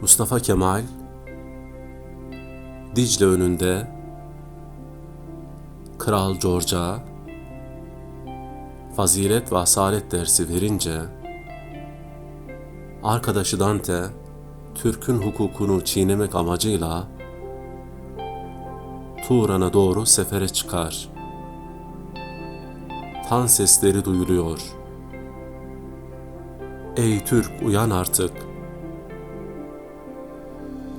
Mustafa Kemal Dicle önünde Kral George'a fazilet ve asalet dersi verince arkadaşı Dante Türk'ün hukukunu çiğnemek amacıyla Turan'a doğru sefere çıkar. Tan sesleri duyuluyor. Ey Türk uyan artık.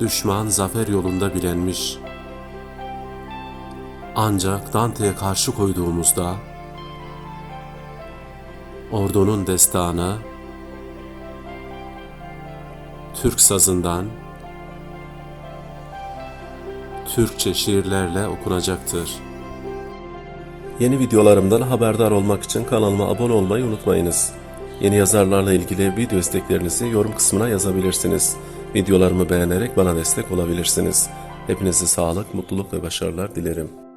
Düşman zafer yolunda bilenmiş. Ancak Dante'ye karşı koyduğumuzda ordunun destanı Türk sazından Türkçe şiirlerle okunacaktır. Yeni videolarımdan haberdar olmak için kanalıma abone olmayı unutmayınız. Yeni yazarlarla ilgili video isteklerinizi yorum kısmına yazabilirsiniz. Videolarımı beğenerek bana destek olabilirsiniz. Hepinize sağlık, mutluluk ve başarılar dilerim.